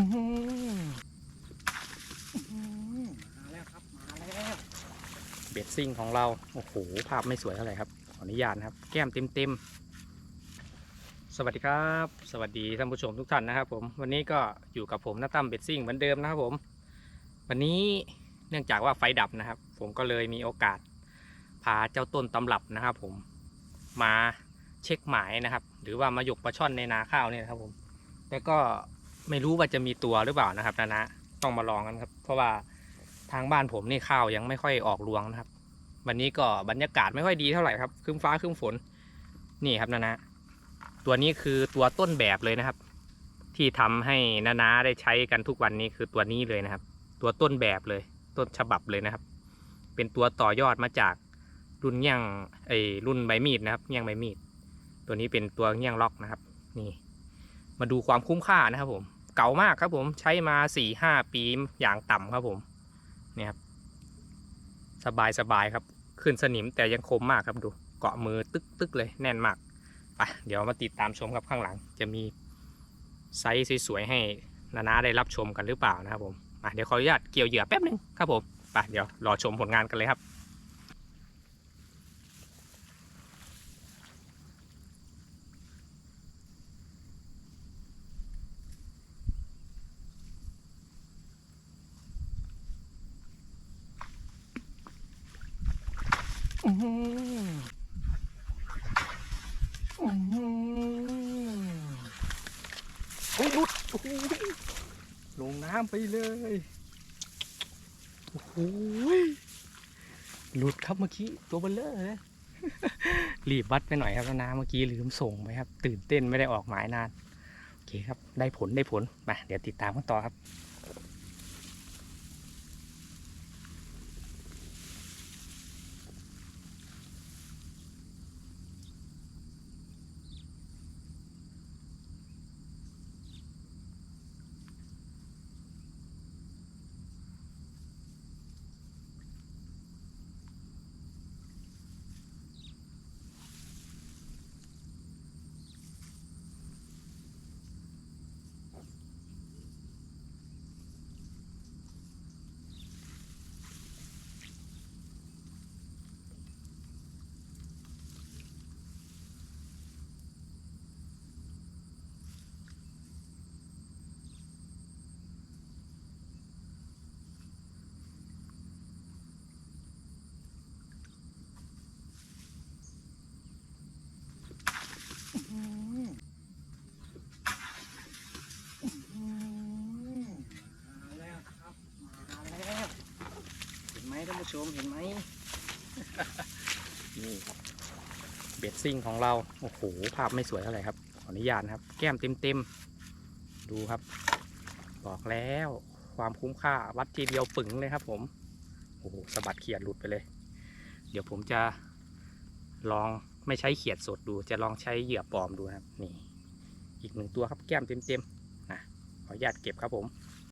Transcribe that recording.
มาแล้วครับ มาแล้ว เบ็ดซิ่งของเรา โอ้โห ภาพไม่สวยเท่าไหร่ครับ ขออนุญาตนะครับ แก้มเต็มเต็มๆสวัสดีครับ สวัสดีท่านผู้ชมทุกท่านนะครับ ผม วันนี้ก็อยู่กับผมน้าตั้มเบ็ดซิ่งเหมือนเดิมนะครับผม วันนี้เนื่องจากว่าไฟดับนะครับ ผมก็เลยมีโอกาสพาเจ้าต้นตำรับนะครับ ผม มาเช็คหมายนะครับ หรือว่ามาหยกปลาช่อนในนาข้าวเนี่ยนะครับผม แต่ก็ ไม่รู้ว่าจะมีตัวหรือเปล่านะครับนะนะต้องมาลองกันครับ เพราะว่าทางบ้านผมนี่ข้าวยังไม่ค่อยออกรวงนะครับ วันนี้ก็บรรยากาศไม่ค่อยดีเท่าไหร่ครับครึ้มฟ้าครึ้มฝนนี่ครับนะนะตัวนี้คือตัวต้นแบบเลยนะครับ ที่ทำให้นานาได้ใช้กันทุกวันนี้คือตัวนี้เลยนะครับ ตัวต้นแบบเลย ต้นฉบับเลยนะครับ เป็นตัวต่อยอดมาจากรุ่นเงี้ยงไอรุ่นใบมีดนะครับเงี้ยงใบมีด ตัวนี้เป็นตัวเงี้ยงล็อกนะครับ นี่ มาดูความคุ้มค่านะครับผม เก่ามากครับผมใช้มาสี่ห้าปีอย่างต่ำครับผมเนี่ยครับสบายสบายครับ ขึ้นสนิมแต่ยังคมมากครับดู เกาะมือตึกตึกเลยแน่นมากไปเดี๋ยวมาติดตามชมครับข้างหลัง จะมีไซส์สวยๆให้นานาได้รับชมกันหรือเปล่านะครับผมเดี๋ยวขออนุญาตเกี่ยวเหยื่อแป๊บนึงครับผมไปเดี๋ยวรอชมผลงานกันเลยครับ อื้อหืออื้อหือ โอ้ยหลุดโอ้โหลงน้ำไปเลย โอ้โหหลุดครับเมื่อกี้ตัวเบลเลอร์เลยรีบวัดไปหน่อยครับนะเมื่อกี้ลืมส่งไปครับ ตื่นเต้นไม่ได้ออกหมายนาน โอเคครับ ได้ผลได้ผลมาเดี๋ยวติดตามกันต่อครับ มาแล้วครับ มาแล้ว เห็นไหม ท่านผู้ชมเห็นไหม นี่ครับ เบ็ดซิ่งของเรา โอ้โห ภาพไม่สวยเท่าไหร่ครับ ขออนุญาตนะครับ แก้มเต็มเต็มๆ ดูครับ บอกแล้วความคุ้มค่าวัดทีเดียวปึ๋งเลยครับผม โอ้โหสะบัดเขียดหลุดไปเลย เดี๋ยวผมจะลองไม่ใช้เขียดสดดู จะลองใช้เหยื่อปลอมดูนะครับ นี่ อีกหนึ่งตัวครับแก้มเต็มๆนะขออนุญาตเก็บครับผม